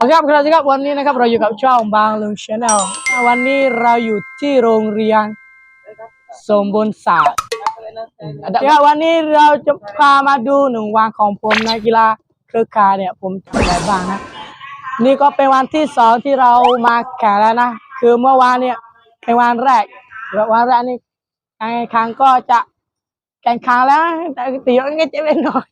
โอเคครับครับครับวันนี้นะครับเราอยู่กับช่องบางลุงชาแนลวันนี้เราอยู่ที่โรงเรียนสมบูรณ์ศาสตร์เดี๋ยววันนี้เราจะพามาดูหนึ่งวันของผมในกีฬาเครือข่ายเนี่ยผมทำอะไรบ้างนะ นี่ก็เป็นวันที่สองที่เรามาแข่งแล้วนะ คือเมื่อวานเนี่ยเป็นวันแรกแล้ววันแรกนี่การแข่งขันก็จะแข่งขันแล้วนะแต่ตีก็จะเป็นหน่อย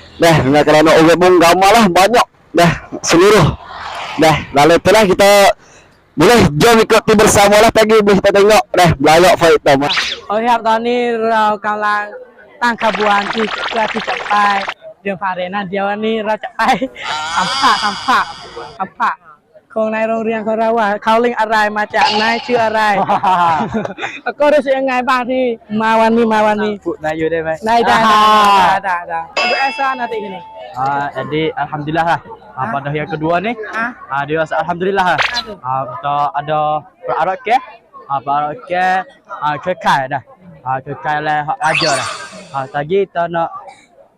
dah dengan kerana orang pun gambar lah banyak dah seluruh dah lalu itulah kita boleh jom ikuti bersama lah pagi boleh kita tengok dah belayak fight tau โอเคครับตอนนี้เรากำลังตั้ง ขบวนที่เพื่อที่จะไปเดินพาเหรดนะเดี๋ยววันนี้เราจะไปสัมภาษณ์สัมภาษณ์สัมภาษณ์ของในโรงเรียนของเราว่าเขาเล่นอะไรมาจากไหนชื่ออะไร แล้วก็รู้สึกยังไงบ้างที่มาวันนี้มาวันนี้พูดนายอยู่ได้ไหมได้ได้ได้ได้ได้ Untuk Esa nanti gini. Ah, jadi alhamdulillah lah. Ah, pada yang kedua ni, Ah, ah dia rasa alhamdulillah lah. Aduh. Ah, kita ada berarak ke? Ah, berarak ke? Ah, kekal dah. Ah, kekal lah hak raja dah. Ah, lagi kita nak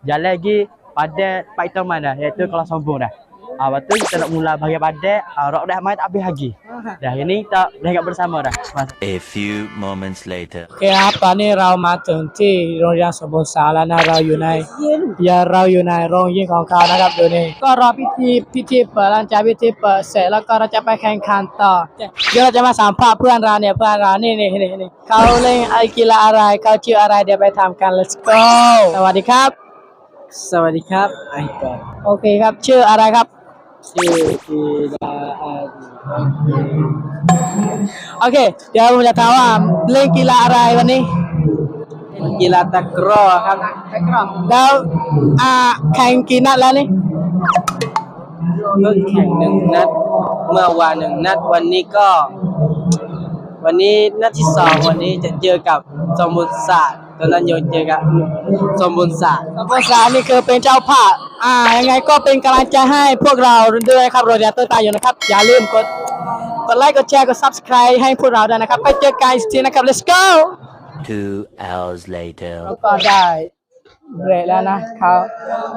jalan lagi pada Pak Itoman dah, iaitu kelas sombong dah. Ah, lepas tu kita nak mula bahagian pada, ah, rok dah main tak habis lagi. Dah, yang ni kita dah ingat bersama dah. Mas- A few moments later. โอเคครับตอนนี้เรามาถึงที่โรงเรียนสมบูรณ์สารแล้วนะเราอยู่ในอย่าเราอยู่ในโรงยิงของเขานะครับเดี๋ยวนี้ก็รอพิธีพิธีเปิดหลังจากพิธีเปิดเสร็จแล้วก็เราจะไปแข่งขันต่อ เดี๋ยวเราจะมาสัมภาษณ์เพื่อนเราเนี่ยเพื่อนเรานี่นี่นี่นี่เขาเล่นไอกีฬาอะไรเขาชื่ออะไรเดี๋ยวไปทำกัน let's go สวัสดีครับ สวัสดีครับไอ้ก่อนโอเคครับชื่ออะไรครับ ชื่อกีฬาอาโอเค เดี๋ยวผมจะถามว่าเล่นกีฬาอะไรวันนี้ กีฬาตะกร้อครับแล้วอ่าแข่งกี่นัดแล้วนี่เพิ่งแข่งหนึ่งนัด เมื่อวานหนึ่งนัด วันนี้ก็ วันนี้นัดที่สองวันนี้จะเจอกับสมบูรณ์ศาสตร์ ตอนนั้นโยนเจอกับสมบูรณ์ศาสตร์ภาษานี่คือเป็นเจ้าภาพอ่ายังไงก็เป็นกำลังใจให้พวกเราด้วยครับโรเดียเตอร์ตายอยู่นะครับ อย่าลืมกดกดไลค์กดแชร์กด subscribe ให้พวกเราด้วยนะครับ ไปเจอกันอีกทีนะครับ let's go Two hours later. แล้วก็ได้เบรกแล้วนะเขา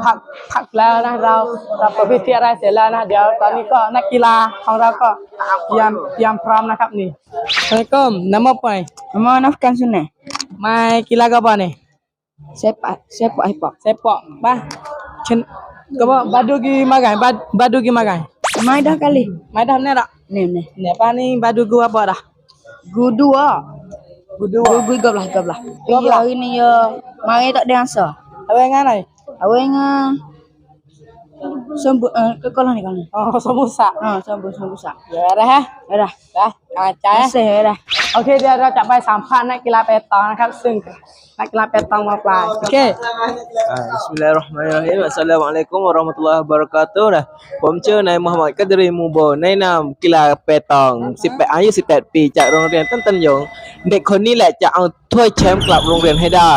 พักพักแล้วนะเราเราประพิธีอะไรเสร็จแล้วนะ เดี๋ยวตอนนี้ก็นักกีฬาของเราก็เตรียมเตรียมพร้อมนะครับนี่ Assalamualaikum nama apa ni Nama nafkan sunai. Main gila ke apa ni Sepak sepak hipak. sepak bah chen ke apa badu gi magai bad, badu gi magai Mai dah kali. mai dah ni tak Ni ni. ni apa ni badu gu apa dah Gudu ah. gudu Gudu gablah gablah. Gablah. Ya hari ni ya mari tak ada answer. apa yang ni Awak ngah Sambut eh ke kolah ni kau ni. oh samosa Ha sambut sambut sak. ya dah ha Dah. dah kacau eh Saya dah. โอเคเดี๋ยวเราจะไปสัมภาษณ์นักกีฬาเปตองนะครับ ซึ่งนักกีฬาเปตองมาปลายโอเค Bismillahirrahmanirrahim. Assalamualaikum warahmatullahi wabarakatuh. นะผมชื่อนายมูฮัมหมัดกัดรีมูโบในนามกีฬาเปตอง18อายุ18 ปีจากโรงเรียนต้นตันหยง เด็กคนนี้แหละจะเอาถ้วยแชมป์กลับโรงเรียนให้ได้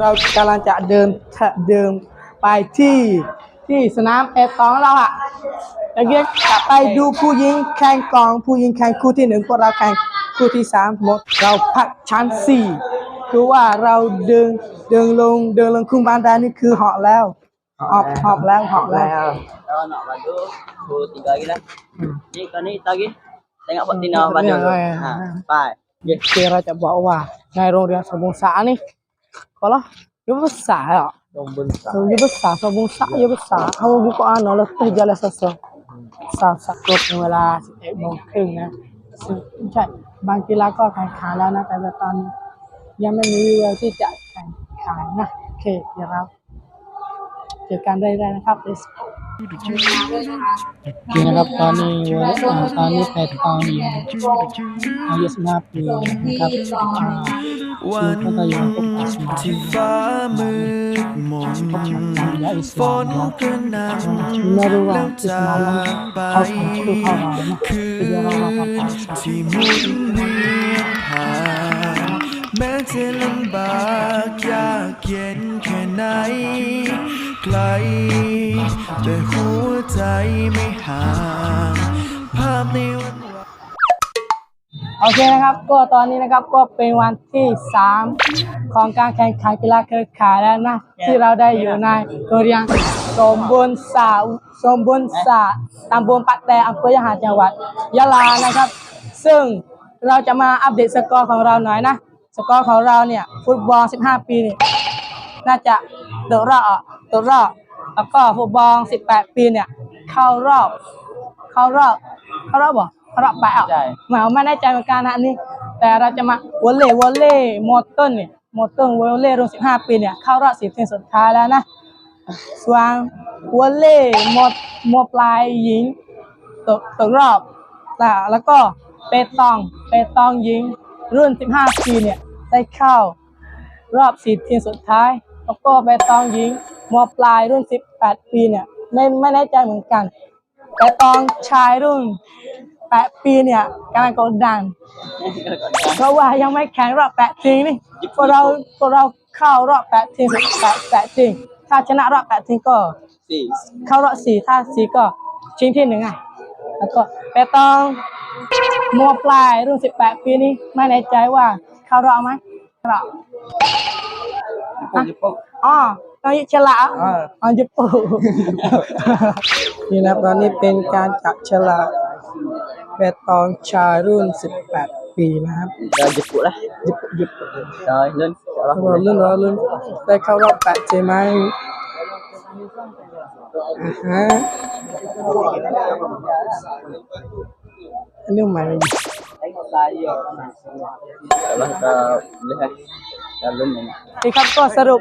เรากำลังจะเดินเดินไปที่ ที่สนามเปตองเราอะแล้วก็จะไปดูผู้หญิงแข่งกอง ผู้หญิงแข่งคู่ที่หนึ่งพวกเราแข่งคู่ที่สามหมด เราพักชั้นสี่คือว่าเราเดินเดินลงเดินลงคุ้มบานไดนี่คือเหาะแล้วหอบหอบแล้วหอบแล้ว Kalau nak badu, tu tiga lagi lah. Ni kau ni lagi. Tengok buat tina badu. Ha, bye. เดี๋ยวเราจะบอกว่าในโรงเรียนสมุทรสานี่ก็ละยุบสาอะ So, ya besar, sabung sak ya besar. Kamu buka ano lah tu jalan sesuatu. Sa sa ครบเวลา11โมงครึ่งนะซึ่งใช่บางกีฬาก็แข่งขันแล้วนะ แต่ว่าตอนนี้ยังไม่มีเวลที่จะแข่งขันนะโอเคเดี๋ยวเราเจอกันได้ๆนะครับ นี่นะครับตอนนี้ตอนนี้แปดตอนอยู่อายุสิบห้าปีนะครับวันที่ฟ้ามืดมนฝนกระหน่ำน้ำตาไปคือที่มุนเวียนผ่านแม้จะลำบากยากเย็นแค่ไหน ล แต่หัวใจไม่ห่าง ภาพในวันโอเคนะครับ ก็ตอนนี้นะครับก็เป็นวันที่ 3 ของการแข่งขันกีฬาเครือข่ายแล้วนะ ที่เราได้อยู่ในโรงเรียนสมบูรณ์สาสมบูรณ์สาตำบลปะแตอำเภอยะหาจังหวัดยะลานะครับ ซึ่งเราจะมาอัปเดตสกอร์ของเราหน่อยนะ สกอร์ของเราเนี่ย ฟุตบอล 15 ปีนี่น่าจะ ตกรอบตกรอบแล้วก็ฟุตบอล18 ปีเนี่ย เข้ารอบ เข้ารอบ เข้ารอบบ่เข้ารอบไปอะใช่หมายว่าไม่แน่ใจเหมือนกันนะอันนี้ แต่เราจะมาวอลเล่วอลเล่มอเตอร์เนี่ยมอเตอร์วอลเล่รุ่น15 ปีเนี่ย เข้ารอบ10ทีมสุดท้ายแล้วนะส่วนวอลเล่มอมอปลายหญิงตกตกรอบแล้วแล้วก็เปตอง เปตองหญิงรุ่น 15 ปีเนี่ย ได้เข้ารอบ4ทีมสุดท้าย แล้วก็เปตองหญิงมอปลายรุ่น 18 ปีเนี่ยไม่ไม่แน่ใจเหมือนกันแต่ตองชายรุ่นแปดปีเนี่ยกำลังกดดันเพราะว่ายังไม่แข่งรอบแปดทีนี่พวกเราพวกเราเข้ารอบแปดทีมแปดแปดทีถ้าชนะรอบแปดทีมก็เข้ารอบสี่ถ้าสี่ก็ชิงที่หนึ่งอะแล้วก็แต่ตองมัวปลายรุ่นสิบแปดปีนี้ไม่แน่ใจว่าเข้ารอบไหมรอบ โปะโปะอ๋อตอนนี้ฉลากอ๋อยิปโปะนี่นะครับตอนนี้เป็นการจับฉลากเบตตองชายรุ่น 18 ปีนะครับ เดี๋ยวญี่ปุ่นละญี่ปุ่นญี่ปุ่นเดี๋ยวเล่นเล่นล่นได้เข้ารอบแปดใช่ไหมฮะอันนี้ใหม่ไหมแล้วก็เลยฮ ดีครับก็สรุป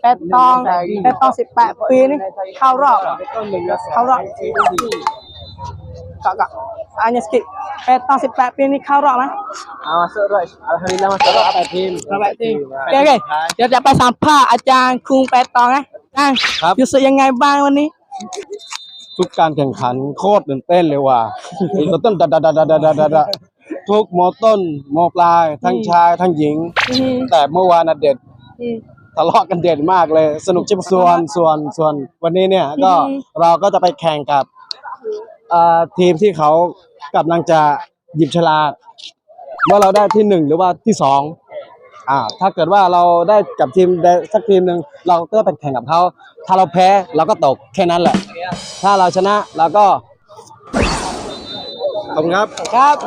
แปดตองแปดตองสิบแปดปีนี่เข้ารอบเข้ารอบกะกะอันยศสกิแปดตองสิบแปดปีนี่เข้ารอบไหมเอาสรุปอัลฮัมดุลิลลาห์มาสรุปแปดทีมแปดทีมโอเคเดี๋ยวจะไปสัมภาอาจารย์คุงแปดตองนะอาจารย์รู้สึกยังไงบ้างวันนี้ทุกการแข่งขันโคตรตื่นเต้นเลยว่ะต้นดัดดัดดัดดัดดัด ทุกมอต้นมอปลาย ทั้งชายทั้งหญิง อืมแต่เมื่อวานน่ะเด็ดอืม ทะเลาะกันเด็ดมากเลย สนุกชิบส่วนส่วนส่วนวันนี้เนี่ยก็อืม เราก็จะไปแข่งกับเอ่อทีมที่เขากำลังจะหยิบฉลากว่าเราได้ที่หนึ่งหรือว่าที่สองอ่า ถ้าเกิดว่าเราได้กับทีมใดสักทีมหนึ่งเราก็ไปแข่งกับเขาถ้าเราแพ้เราก็ตกแค่นั้นแหละ ถ้าเราชนะเราก็ ขอบคุณครับ ครับ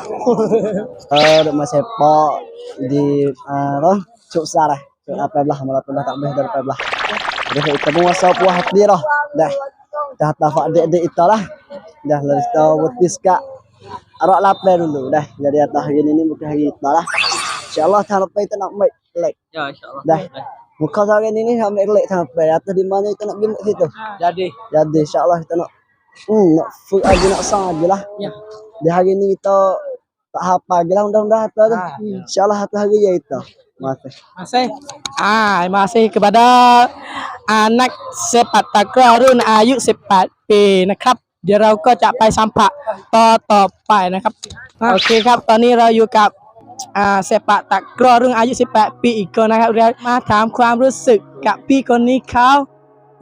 Eh, duk masa sepak di uh, apa? Cuk Sarah. Cuk apa belah malah belah tak boleh dari belah. Jadi kita pun masa puas hati dah. Dah. Dah tafak dek-dek itu lah. Dah lalu kita wetis kak arak lapar dulu dah. Jadi atas hari ni bukan hari kita lah. InsyaAllah tahun lepas kita nak make like. Ya, insyaAllah. Dah. Muka hari ni ni nak make like tahun lepas. Atas di mana kita nak pergi make situ. Jadi. Jadi insyaAllah kita nak hmm, nak full aja nak song aja lah. Ya. Di hari ni kita tak hafal je lah mudah-mudahan tu tu. Ah. InsyaAllah satu hari je itu. Masih. masih ah masih kepada anak sepak takraw รุ่นอายุ 18 ปีนะครับ เดี๋ยวเราก็จะไปสัมผัสต่อต่อไปนะครับ โอเคครับ ตอนนี้เราอยู่กับอ่าเซปะตะกร้อรุ่นอายุ 18 ปีอีกคนนะครับเรามาถามความรู้สึกกับพี่คนนี้เขา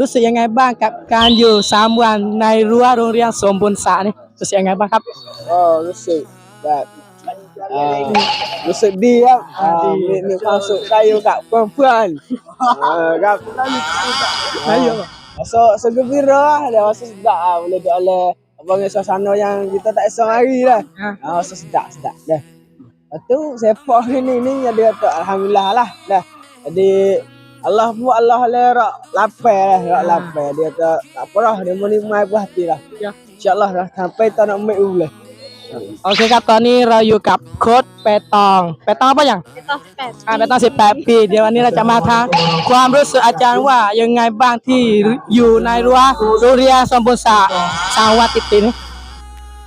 รู้สึกยังไงบ้างกับการอยู่ 3 วันในรั้วโรงเรียนสมบูรณ์สานี่รู้สึกยังไงบ้างครับ Oh, รู้สึกแบบเอ่อรู้สึกดีครับอ่ามีมีความสุขได้อยู่กับเพื่อนๆเออครับ Ayo. So, so gembira lah. Rasa sedap lah. Boleh duduk oleh abang suasana yang kita tak esok hari dah. Ha. Ha. Rasa sedap, sedap dah. Lepas tu, sepak hari ni, ni yang dia kata Alhamdulillah lah. Dah. Jadi, Allah pun Allah le rak lapar lah. Rak lapar. Dia kata, tak apa lah. Dia mau ni mai puas hati lah. Ya. InsyaAllah dah sampai tak nak make boleh. โอเคครับ ตอนนี้เราอยู่กับโค้ดแปดตองแปดตองป่ะยังไปต่อแปดอ่าแปดตองสิบแปดปี เดี๋ยววันนี้เราจะมาทางความรู้สึกอาจารย์ว่ายังไงบ้างที่อยู่ในรั้วโรงเรียนสมบูรณ์ศาสตร์สาวัตติติน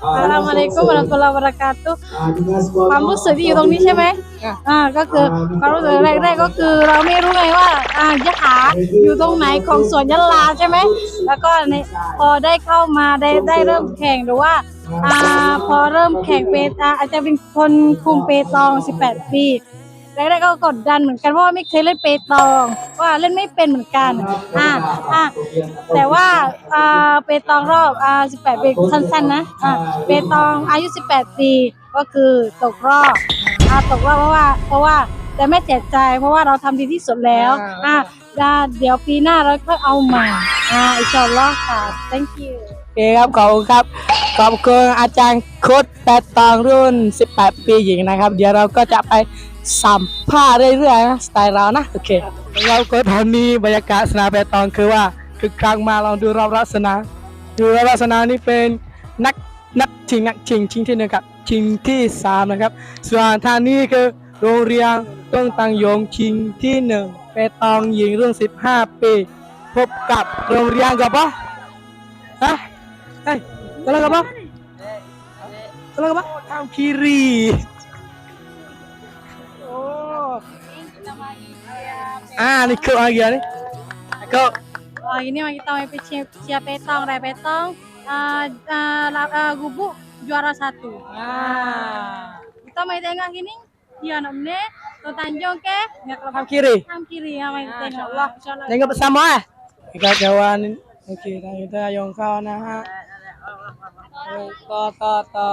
อัสสลามุอะลัยกุมวะเราะตุลลอฮ์วะบะเราะกาตุฮ์ความรู้สึกที่อยู่ตรงนี้ใช่ไหมอ่าก็คือความรู้สึกแรกๆก็คือเราไม่รู้ไงว่าอ่ายะหาอยู่ตรงไหนของสวนยะลาใช่ไหมแล้วก็ในพอได้เข้ามาได้ได้เริ่มแข่งหรือว่าอ่าพอเริ่มแข่งเปตาอาจจะเป็นคนคุมเปตอง 18 ปี แรกๆก็กดดันเหมือนกันเพราะว่าไม่เคยเล่นเปตองว่าเล่นไม่เป็นเหมือนกันอ่าอ่าแต่ว่าอ่าเปตองรอบอ่า18ปีสั้นๆนะอ่าเปตองอายุ 18 ปีก็คือตกรอบอ่าตกรอบเพราะว่าเพราะว่าแต่ไม่เจ็บใจ เพราะว่าเราทำดีที่สุดแล้วอ่าอ่าเดี๋ยวปีหน้าเราค่อยเอาใหม่อ่าอินชาอัลลอฮ์ค่ะ thank you โอเคครับขอบคุณครับขอบคุณอาจารย์โค้ดแปดตองรุ่น 18 ปีหญิงนะครับ เดี๋ยวเราก็จะไป สัมภาเรื่อยๆนะสไตล์เรานะโอเคเราก็ตอนนี้บรรยากาศสนามแปตองคือว่าคือครั้งมาลองดูรอบรัสนามดูรอบรัสนามนี่เป็นนักนักชิงนักชิงชิงที่หนึ่งครับชิงที่สามนะครับส่วนทางนี้คือโรงเรียนต้องตังยงชิงที่หนึ่งเปตองหญิงรุ่น15ปีพบกับโรงเรียนกับปะฮะ Eh, kalau apa? Kalau apa? Kamu kiri. Oh. Ah, ni kau lagi ni. Kau. Ah, ini mai kita mai pecah pecah petang, rai petang. Ah, uh, uh, gubuk juara satu. Ah. Kita mai tengah gini. Ya, nak mana? Tu Tanjung ke? Ya, kalau kiri. kiri. Kam kiri, ya mai ah, tengah. Allah, insyaallah. Tengah bersama eh. Kita jawan. Okey, kita yang kau nak. Tata. Ta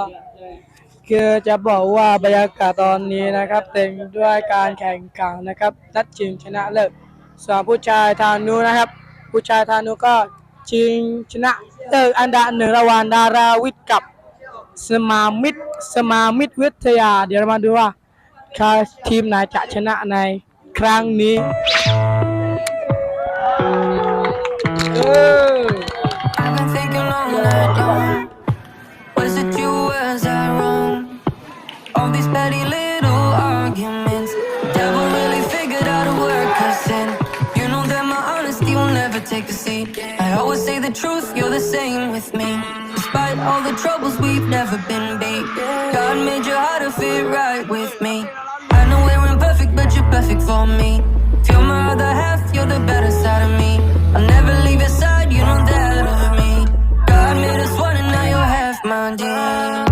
คือจะบอกว่าบรรยากาศตอนนี้นะครับ เต็มด้วยการแข่งขันนะครับนัดชิงชนะเลิศส่วนผู้ชายทางนู้นนะครับ ผู้ชายทางนู้นก็ชิงชนะเลิศอันดับหนึ่งระหว่างดาราวิทย์กับสมามิตรสมามิตรวิทยา เดี๋ยวมาดูว่าครทีมไหนจะชนะในครั้งนี้ the truth, you're the same with me. Despite all the troubles, we've never been beat. God made your heart to fit right with me. I know we're imperfect, but you're perfect for me. If you're my other half, you're the better side of me. I'll never leave your side, you know that of me. God made us one and now you're half my dear.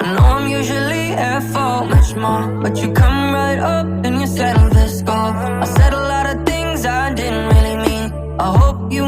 I know I'm usually at fault, much more. But you come right up and you settle this score. I said a lot of things I didn't really mean. I hope you